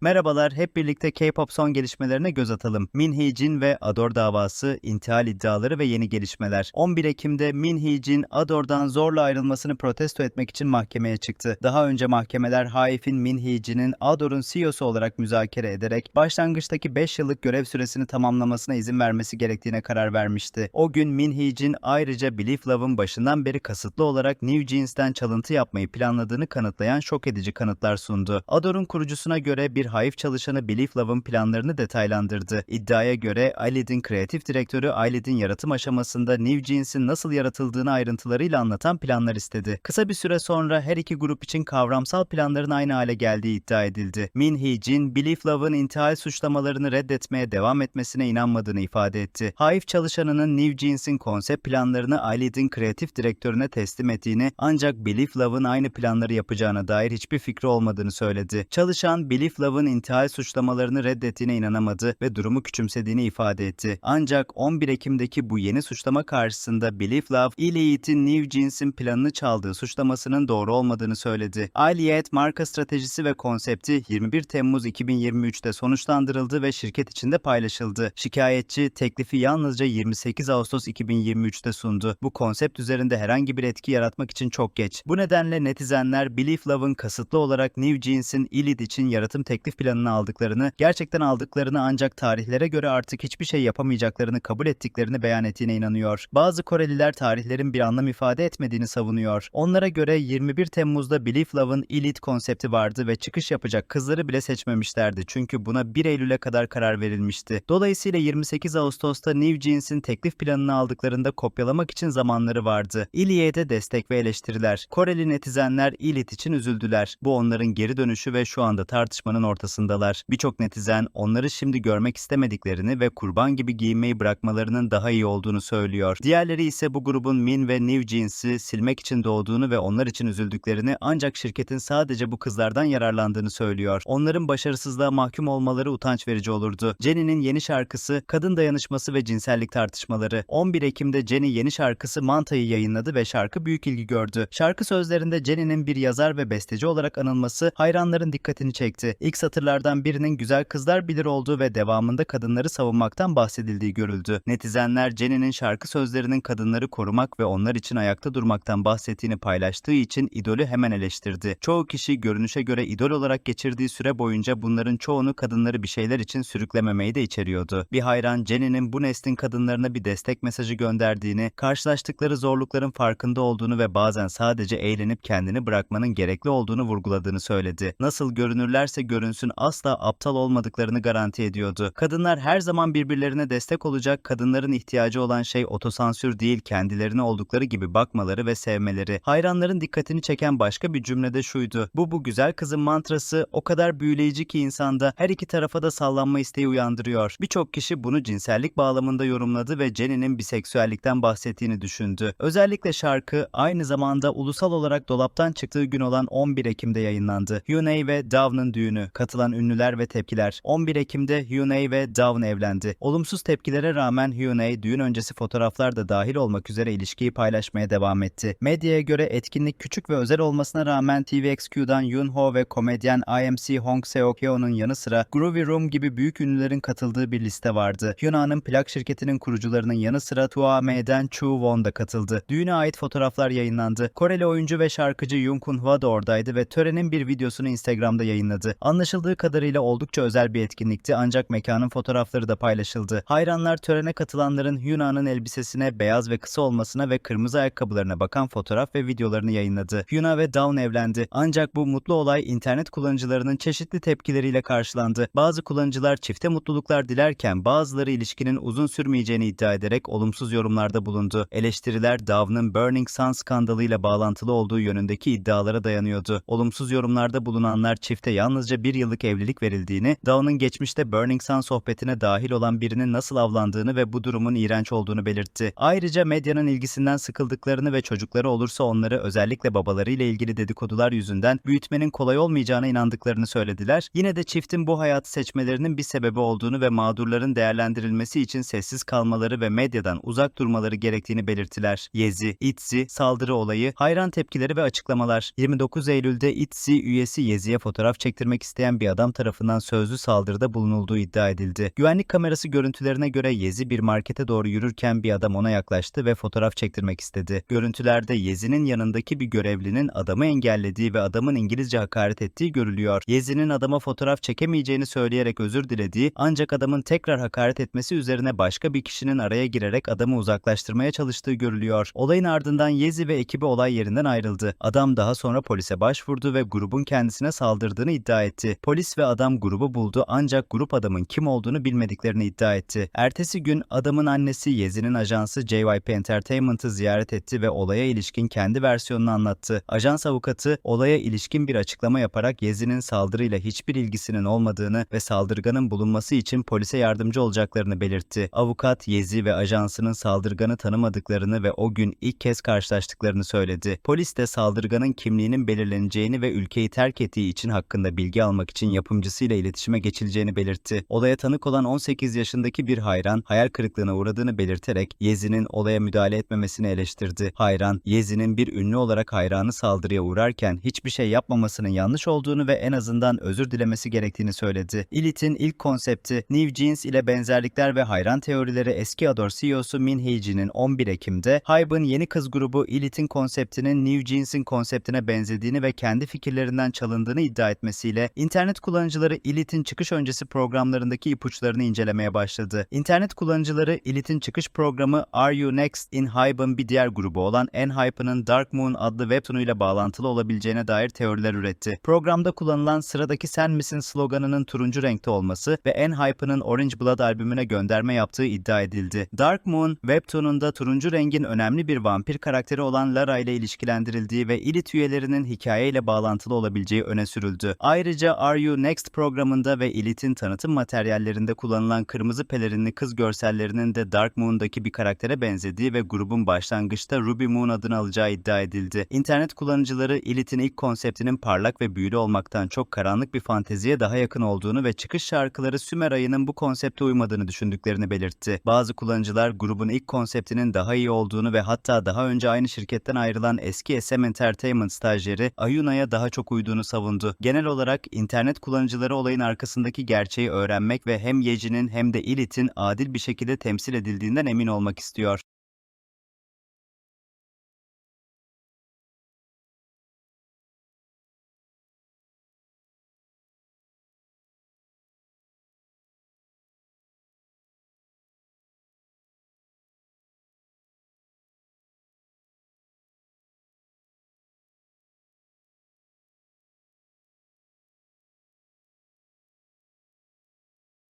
Merhabalar, hep birlikte K-pop son gelişmelerine göz atalım. Min Hee-jin ve Adore davası, intihal iddiaları ve yeni gelişmeler. 11 Ekim'de Min Hee-jin, Adore'dan zorla ayrılmasını protesto etmek için mahkemeye çıktı. Daha önce mahkemeler Haif'in Min Hee-jin'in Adore'un CEO'su olarak müzakere ederek başlangıçtaki 5 yıllık görev süresini tamamlamasına izin vermesi gerektiğine karar vermişti. O gün Min Hee-jin ayrıca Believe Love'ın başından beri kasıtlı olarak New Jeans'ten çalıntı yapmayı planladığını kanıtlayan şok edici kanıtlar sundu. Adore'un kurucusuna göre bir Hive çalışanı Believe Love'ın planlarını detaylandırdı. İddiaya göre Eyelid'in kreatif direktörü Eyelid'in yaratım aşamasında New Jeans'in nasıl yaratıldığını ayrıntılarıyla anlatan planlar istedi. Kısa bir süre sonra her iki grup için kavramsal planların aynı hale geldiği iddia edildi. Min Hee-jin, Believe Love'ın intihal suçlamalarını reddetmeye devam etmesine inanmadığını ifade etti. Hive çalışanının New Jeans'in konsept planlarını Eyelid'in kreatif direktörüne teslim ettiğini ancak Believe Love'ın aynı planları yapacağına dair hiçbir fikri olmadığını söyledi. Çalışan Believe Love'ın intihal suçlamalarını reddettiğine inanamadı ve durumu küçümsediğini ifade etti. Ancak 11 Ekim'deki bu yeni suçlama karşısında Believe Love, Iliad'in New Jeans'in planını çaldığı suçlamasının doğru olmadığını söyledi. Iliad marka stratejisi ve konsepti 21 Temmuz 2023'te sonuçlandırıldı ve şirket içinde paylaşıldı. Şikayetçi teklifi yalnızca 28 Ağustos 2023'te sundu. Bu konsept üzerinde herhangi bir etki yaratmak için çok geç. Bu nedenle netizenler Believe Love'ın kasıtlı olarak New Jeans'in Iliad için yaratım teklif planını aldıklarını, gerçekten aldıklarını ancak tarihlere göre artık hiçbir şey yapamayacaklarını kabul ettiklerini beyan ettiğine inanıyor. Bazı Koreliler tarihlerin bir anlam ifade etmediğini savunuyor. Onlara göre 21 Temmuz'da Believe Love'ın Elite konsepti vardı ve çıkış yapacak kızları bile seçmemişlerdi çünkü buna 1 Eylül'e kadar karar verilmişti. Dolayısıyla 28 Ağustos'ta New Jeans'in teklif planını aldıklarında kopyalamak için zamanları vardı. Iliad'e destek ve eleştiriler. Koreli netizenler Elite için üzüldüler. Bu onların geri dönüşü ve şu anda tartışmanın ortasındalar. Birçok netizen onları şimdi görmek istemediklerini ve kurban gibi giyinmeyi bırakmalarının daha iyi olduğunu söylüyor. Diğerleri ise bu grubun Min ve New Jeans'i silmek için doğduğunu ve onlar için üzüldüklerini ancak şirketin sadece bu kızlardan yararlandığını söylüyor. Onların başarısızlığa mahkum olmaları utanç verici olurdu. Jenny'nin yeni şarkısı kadın dayanışması ve cinsellik tartışmaları. 11 Ekim'de Jenny yeni şarkısı Manta'yı yayınladı ve şarkı büyük ilgi gördü. Şarkı sözlerinde Jenny'nin bir yazar ve besteci olarak anılması hayranların dikkatini çekti. İlk satırlardan birinin güzel kızlar bilir olduğu ve devamında kadınları savunmaktan bahsedildiği görüldü. Netizenler Jenny'nin şarkı sözlerinin kadınları korumak ve onlar için ayakta durmaktan bahsettiğini paylaştığı için idolü hemen eleştirdi. Çoğu kişi görünüşe göre idol olarak geçirdiği süre boyunca bunların çoğunu kadınları bir şeyler için sürüklememeyi de içeriyordu. Bir hayran Jenny'nin bu neslin kadınlarına bir destek mesajı gönderdiğini, karşılaştıkları zorlukların farkında olduğunu ve bazen sadece eğlenip kendini bırakmanın gerekli olduğunu vurguladığını söyledi. Nasıl görünürlerse görünsün asla aptal olmadıklarını garanti ediyordu. Kadınlar her zaman birbirlerine destek olacak, kadınların ihtiyacı olan şey otosansür değil, kendilerine oldukları gibi bakmaları ve sevmeleri. Hayranların dikkatini çeken başka bir cümlede şuydu. Bu bu güzel kızın mantrası o kadar büyüleyici ki insanda her iki tarafa da sallanma isteği uyandırıyor. Birçok kişi bunu cinsellik bağlamında yorumladı ve Jenny'nin biseksüellikten bahsettiğini düşündü. Özellikle şarkı aynı zamanda ulusal olarak dolaptan çıktığı gün olan 11 Ekim'de yayınlandı. Hyunei ve Dav'nın düğünü, katılan ünlüler ve tepkiler. 11 Ekim'de Hyunei ve Dawn evlendi. Olumsuz tepkilere rağmen Hyunei düğün öncesi fotoğraflar da dahil olmak üzere ilişkiyi paylaşmaya devam etti. Medyaya göre etkinlik küçük ve özel olmasına rağmen TVXQ'dan Yunho ve komedyen IMC Hong Seo-kyo'nun yanı sıra Groovy Room gibi büyük ünlülerin katıldığı bir liste vardı. Hyuna'nın plak şirketinin kurucularının yanı sıra Tuame'den Chu Won da katıldı. Düğüne ait fotoğraflar yayınlandı. Koreli oyuncu ve şarkıcı Jung Kun Hwa da oradaydı ve törenin bir videosunu Instagram'da yayınladı. Anlaşıldığı kadarıyla oldukça özel bir etkinlikti ancak mekanın fotoğrafları da paylaşıldı. Hayranlar törene katılanların Hyuna'nın elbisesine, beyaz ve kısa olmasına ve kırmızı ayakkabılarına bakan fotoğraf ve videolarını yayınladı. Hyuna ve Dawn evlendi. Ancak bu mutlu olay internet kullanıcılarının çeşitli tepkileriyle karşılandı. Bazı kullanıcılar çifte mutluluklar dilerken bazıları ilişkinin uzun sürmeyeceğini iddia ederek olumsuz yorumlarda bulundu. Eleştiriler Dawn'ın Burning Sun skandalıyla bağlantılı olduğu yönündeki iddialara dayanıyordu. Olumsuz yorumlarda bulunanlar çifte yalnızca bir yıllık evlilik verildiğini, Dawn'ın geçmişte Burning Sun sohbetine dahil olan birinin nasıl avlandığını ve bu durumun iğrenç olduğunu belirtti. Ayrıca medyanın ilgisinden sıkıldıklarını ve çocukları olursa onları özellikle babalarıyla ilgili dedikodular yüzünden büyütmenin kolay olmayacağına inandıklarını söylediler. Yine de çiftin bu hayatı seçmelerinin bir sebebi olduğunu ve mağdurların değerlendirilmesi için sessiz kalmaları ve medyadan uzak durmaları gerektiğini belirttiler. Yezi, ITZY, saldırı olayı, hayran tepkileri ve açıklamalar. 29 Eylül'de ITZY üyesi Yezi'ye fotoğraf çektirmek isteyen yürürken bir adam tarafından sözlü saldırıda bulunulduğu iddia edildi. Güvenlik kamerası görüntülerine göre Yezi bir markete doğru yürürken bir adam ona yaklaştı ve fotoğraf çektirmek istedi. Görüntülerde Yezi'nin yanındaki bir görevlinin adamı engellediği ve adamın İngilizce hakaret ettiği görülüyor. Yezi'nin adama fotoğraf çekemeyeceğini söyleyerek özür dilediği ancak adamın tekrar hakaret etmesi üzerine başka bir kişinin araya girerek adamı uzaklaştırmaya çalıştığı görülüyor. Olayın ardından Yezi ve ekibi olay yerinden ayrıldı. Adam daha sonra polise başvurdu ve grubun kendisine saldırdığını iddia etti. Polis ve adam grubu buldu ancak grup adamın kim olduğunu bilmediklerini iddia etti. Ertesi gün adamın annesi Yezi'nin ajansı JYP Entertainment'ı ziyaret etti ve olaya ilişkin kendi versiyonunu anlattı. Ajans avukatı olaya ilişkin bir açıklama yaparak Yezi'nin saldırıyla hiçbir ilgisinin olmadığını ve saldırganın bulunması için polise yardımcı olacaklarını belirtti. Avukat Yezi ve ajansının saldırganı tanımadıklarını ve o gün ilk kez karşılaştıklarını söyledi. Polis de saldırganın kimliğinin belirleneceğini ve ülkeyi terk ettiği için hakkında bilgi almak için yapımcısıyla iletişime geçileceğini belirtti. Olaya tanık olan 18 yaşındaki bir hayran hayal kırıklığına uğradığını belirterek Yezi'nin olaya müdahale etmemesini eleştirdi. Hayran, Yezi'nin bir ünlü olarak hayranı saldırıya uğrarken hiçbir şey yapmamasının yanlış olduğunu ve en azından özür dilemesi gerektiğini söyledi. Elite'in ilk konsepti New Jeans ile benzerlikler ve hayran teorileri eski Adore CEO'su Min Hee-jin'in 11 Ekim'de Hybe'ın yeni kız grubu Elite'in konseptinin New Jeans'in konseptine benzediğini ve kendi fikirlerinden çalındığını iddia etmesiyle internet kullanıcıları Elite'in çıkış öncesi programlarındaki ipuçlarını incelemeye başladı. İnternet kullanıcıları Elite'in çıkış programı Are You Next in Hybe'ın bir diğer grubu olan Enhypen'ın Dark Moon adlı webtoonuyla bağlantılı olabileceğine dair teoriler üretti. Programda kullanılan sıradaki sen misin sloganının turuncu renkte olması ve Enhypen'ın Orange Blood albümüne gönderme yaptığı iddia edildi. Dark Moon, webtoonunda turuncu rengin önemli bir vampir karakteri olan Lara ile ilişkilendirildiği ve Elite üyelerinin hikayeyle bağlantılı olabileceği öne sürüldü. Ayrıca Are You Next programında ve Elite'in tanıtım materyallerinde kullanılan kırmızı pelerinli kız görsellerinin de Dark Moon'daki bir karaktere benzediği ve grubun başlangıçta Ruby Moon adını alacağı iddia edildi. İnternet kullanıcıları Elite'in ilk konseptinin parlak ve büyülü olmaktan çok karanlık bir fanteziye daha yakın olduğunu ve çıkış şarkıları Sümer ayının bu konsepte uymadığını düşündüklerini belirtti. Bazı kullanıcılar grubun ilk konseptinin daha iyi olduğunu ve hatta daha önce aynı şirketten ayrılan eski SM Entertainment stajyeri Ayuna'ya daha çok uyduğunu savundu. Genel olarak internet kullanıcıları olayın arkasındaki gerçeği öğrenmek ve hem Yeji'nin hem de Elite'in adil bir şekilde temsil edildiğinden emin olmak istiyor.